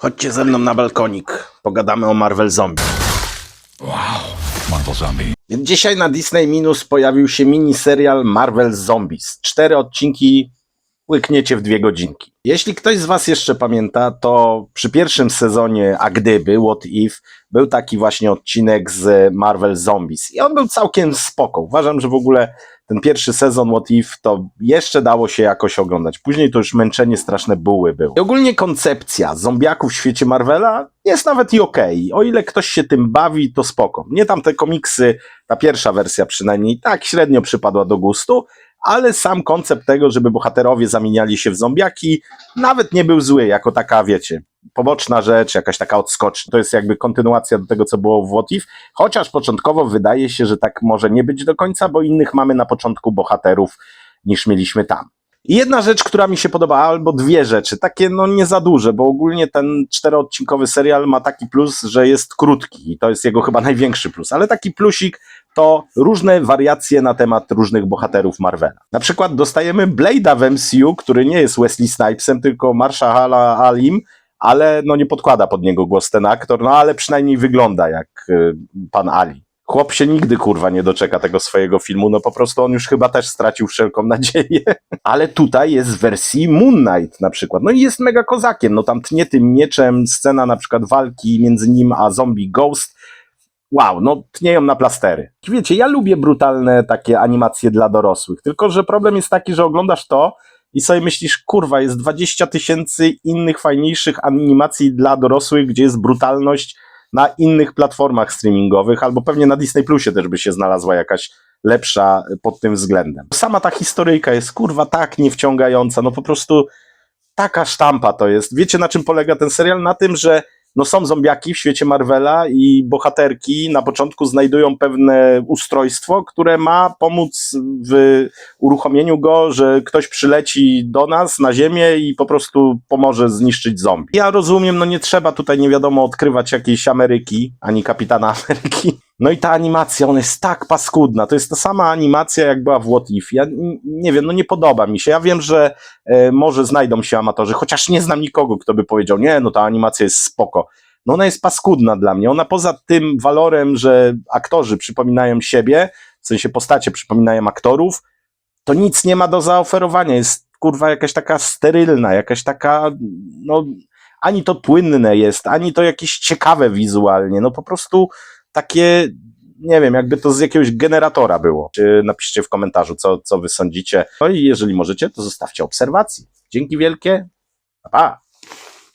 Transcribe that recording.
Chodźcie ze mną na balkonik. Pogadamy o Marvel Zombie. Marvel Zombie. Dzisiaj na Disney Minus pojawił się miniserial Marvel Zombies. Cztery odcinki łykniecie w dwie godzinki. Jeśli ktoś z Was jeszcze pamięta, to przy pierwszym sezonie A Gdyby, What If, był taki właśnie odcinek z Marvel Zombies. I on był całkiem spoko. Uważam, że w ogóle ten pierwszy sezon What If to jeszcze dało się jakoś oglądać. Później to już męczenie straszne buły było. I ogólnie koncepcja zombiaków w świecie Marvela jest nawet i okej. O ile ktoś się tym bawi, to spoko. Mnie tam te komiksy, ta pierwsza wersja przynajmniej, tak średnio przypadła do gustu, ale sam koncept tego, żeby bohaterowie zamieniali się w zombiaki, nawet nie był zły, jako taka, wiecie, poboczna rzecz, jakaś taka odskocznia. To jest jakby kontynuacja do tego, co było w What If, chociaż początkowo wydaje się, że tak może nie być do końca, bo innych mamy na początku bohaterów niż mieliśmy tam. I jedna rzecz, która mi się podoba, albo dwie rzeczy, takie no nie za duże, bo ogólnie ten czteroodcinkowy serial ma taki plus, że jest krótki i to jest jego chyba największy plus, ale taki plusik to różne wariacje na temat różnych bohaterów Marvela. Na przykład dostajemy Blade'a w MCU, który nie jest Wesley Snipesem, tylko Marshala Alim, ale no nie podkłada pod niego głos ten aktor, no ale przynajmniej wygląda jak y, pan Ali. Chłop się nigdy kurwa nie doczeka tego swojego filmu, no po prostu on już chyba też stracił wszelką nadzieję. Ale tutaj jest w wersji Moon Knight na przykład. No i jest mega kozakiem, no tam tnie tym mieczem, scena na przykład walki między nim a zombie Ghost. Wow, no tnieją na plastery. Wiecie, ja lubię brutalne takie animacje dla dorosłych, tylko że problem jest taki, że oglądasz to i sobie myślisz, kurwa, jest 20 tysięcy innych fajniejszych animacji dla dorosłych, gdzie jest brutalność na innych platformach streamingowych, albo pewnie na Disney Plusie też by się znalazła jakaś lepsza pod tym względem. Sama ta historyjka jest kurwa tak niewciągająca, no po prostu taka sztampa to jest. Wiecie na czym polega ten serial? Na tym, że no są zombiaki w świecie Marvela i bohaterki na początku znajdują pewne ustrojstwo, które ma pomóc w uruchomieniu go, że ktoś przyleci do nas na ziemię i po prostu pomoże zniszczyć zombie. Ja rozumiem, no nie trzeba tutaj nie wiadomo odkrywać jakiejś Ameryki, ani kapitana Ameryki. No i ta animacja, ona jest tak paskudna. To jest ta sama animacja, jak była w What If. Ja nie wiem, no nie podoba mi się. Ja wiem, że e, może znajdą się amatorzy, chociaż nie znam nikogo, kto by powiedział, nie, no ta animacja jest spoko. No ona jest paskudna dla mnie. Ona poza tym walorem, że aktorzy przypominają siebie, w sensie postacie przypominają aktorów, to nic nie ma do zaoferowania. Jest kurwa jakaś taka sterylna, jakaś taka, no ani to płynne jest, ani to jakieś ciekawe wizualnie. No po prostu takie, nie wiem, jakby to z jakiegoś generatora było. Napiszcie w komentarzu, co, co wy sądzicie. No i jeżeli możecie, to zostawcie obserwacji. Dzięki wielkie. Pa.